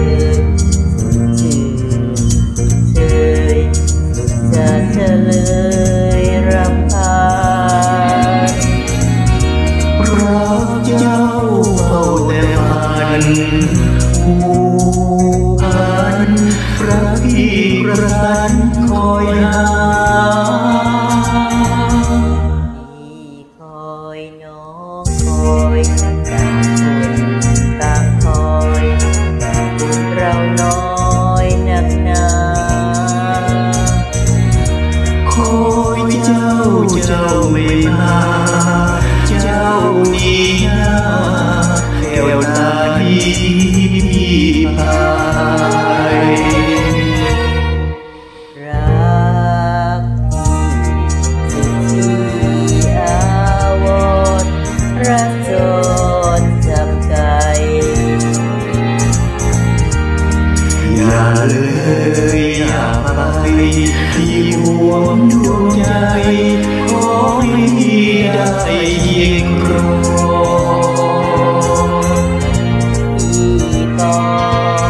รักเอ่ยสุดชื่นสุดเชยสุดจะเลยรำพารักเจ้าเฝ้าแต่ฝันผูกพันรักที่ประสันคอยหา เจ้าไม่มาเจ้านี่นาแก้วตาที่พี่พายรักที่สุดที่อาวรณ์รักจนจำใจ อย่าเลยอย่าไปที่หวงดวงใจ ขอให้ได้ยิงรอ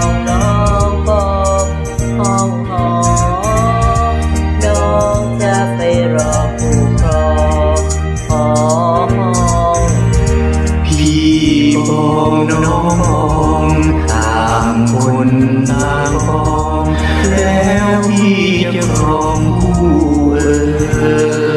งน้องปองห้องหอมน้องจะไปรอผู้ครองขอห้องพี่ปองน้องปองต่างคนต่างปอง แล้วพี่จะครองคู่เอ่ย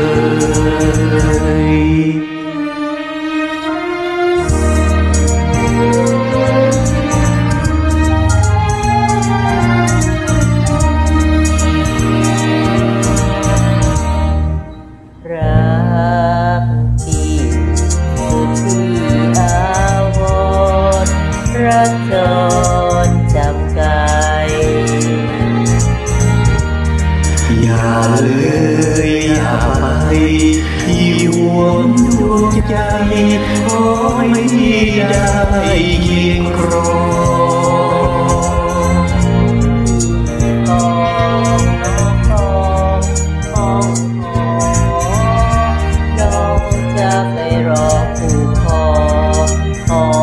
รักจนจำใจอย่าเลยอย่าไปที่ห่วงดวงใจขอให้ได้ยิงครองปองน้องปองปองหอมน้องจะไปรอผู้คอ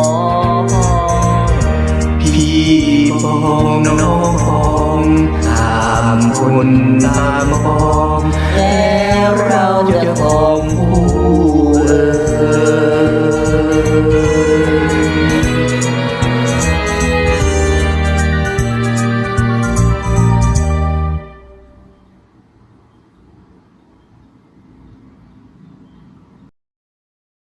คนตางปองแล้